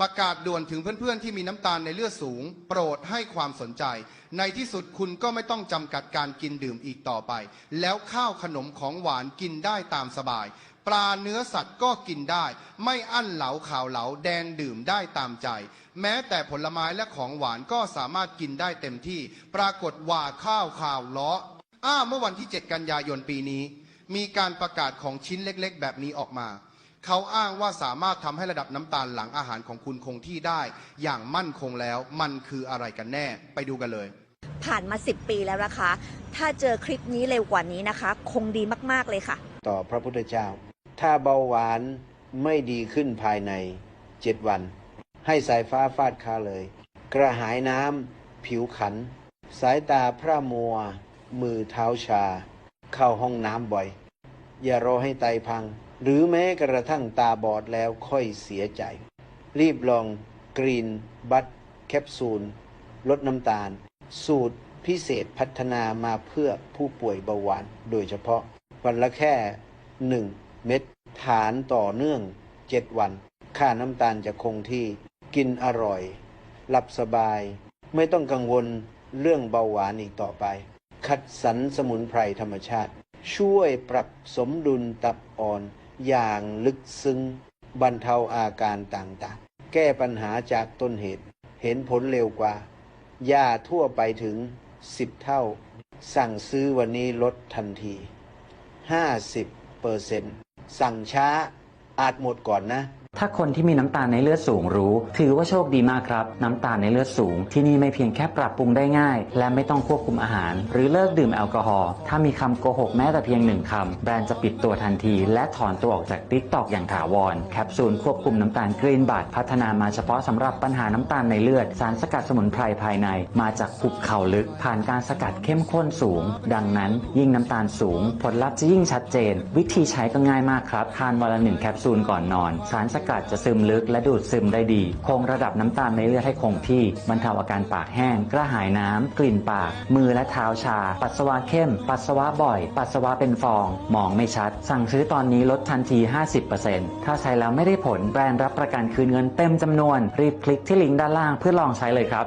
ประกาศด่วนถึงเพื่อนๆ ที่มีน้ำตาลในเลือดสูง โปรดให้ความสนใจ ในที่สุดคุณก็ไม่ต้องจำกัดการกินดื่มอีกต่อไป แล้วข้าวขนมของหวานกินได้ตามสบาย ปลาเนื้อสัตว์ก็กินได้ ไม่อั้นเหลาข่าวเหลาแดงดื่มได้ตามใจ แม้แต่ผลไม้และของหวานก็สามารถกินได้เต็มที่ ปรากฏว่าข้าวข่าวล้ออ้าเมื่อวันที่ 7 กันยายนปีนี้ มีการประกาศของชิ้นเล็ก ๆ แบบนี้ออกมา เขาอ้างว่าสามารถทำให้ระดับน้ำตาลหลังอาหารของคุณคงที่ได้ อย่างมั่นคงแล้วมันคืออะไรกันแน่ไปดูกันเลย ผ่านมา 10 ปีแล้วนะคะ ถ้าเจอคลิปนี้เร็วกว่านี้นะคะ คงดีมากๆเลยค่ะ ต่อพระพุทธเจ้า ถ้าเบาหวานไม่ดีขึ้นภายในเจ็ดวัน ให้สายฟ้าฟาดคาเลย กระหายน้ำผิวขัน สายตาพร่ามัว มือเท้าชา เข้าห้องน้ำบ่อย อย่ารอให้ไตพัง หรือแม้กระทั่งตาบอดแล้วค่อยเสียใจ รีบลองกรีนบัตแคปซูล ลดน้ำตาล สูตรพิเศษพัฒนามาเพื่อผู้ป่วยเบาหวาน โดยเฉพาะวันละแค่ 1 เม็ดฐานต่อเนื่อง 7 วัน ค่าน้ำตาลจะคงที่กินอร่อย หลับสบาย ไม่ต้องกังวลเรื่องเบาหวานอีกต่อไป คัดสรรสมุนไพรธรรมชาติ ช่วยปรับสมดุลตับอ่อนอย่างลึกซึ้งบรรเทาอาการต่างๆ แก้ปัญหาจากต้นเหตุ เห็นผลเร็วกว่า ยาทั่วไปถึง 10 เท่า สั่งซื้อวันนี้ลดทันที 50เปอร์เซ็นต์สั่งช้าอาจหมดก่อนนะ ถ้าคนที่มีน้ำตาลในเลือดสูงรู้ ถือว่าโชคดีมากครับ น้ำตาลในเลือดสูง ที่นี่ไม่เพียงแค่ปรับปรุงได้ง่าย และไม่ต้องควบคุมอาหาร หรือเลิกดื่มแอลกอฮอล์ถ้ามีคำโกหกแม้แต่เพียงหนึ่งคำแบรนด์จะปิดตัวทันที และถอนตัวออกจากติ๊กตอกอย่างถาวรแคปซูลควบคุมน้ำตาลกรีนบัตพัฒนามาเฉพาะสำหรับปัญหาน้ำตาลในเลือด สารสกัดสมุนไพรภายใน มาจากหุบเขาลึก ผ่านการสกัดเข้มข้นสูง ดังนั้น ยิ่งน้ำตาลสูง ผลลัพธ์จะยิ่งชัดเจน วิธีใช้ก็ง่ายมากครับทานวันละหนึ่งแคปซูลก่อนนอน สารสกาศจะซึมลึกและดูดซึมได้ดี คงระดับน้ำตาลในเลือดให้คงที่บรรเทาอาการปากแห้ง กระหายน้ำ กลิ่นปาก มือและเท้าชา ปัสสาวะเข้ม ปัสสาวะบ่อย ปัสสาวะเป็นฟอง มองไม่ชัด สั่งซื้อตอนนี้ลดทันที 50%ถ้าใช้แล้วไม่ได้ผลแบรนด์รับประกันคืนเงินเต็มจำนวน รีบคลิกที่ลิงก์ด้านล่างเพื่อลองใช้เลยครับ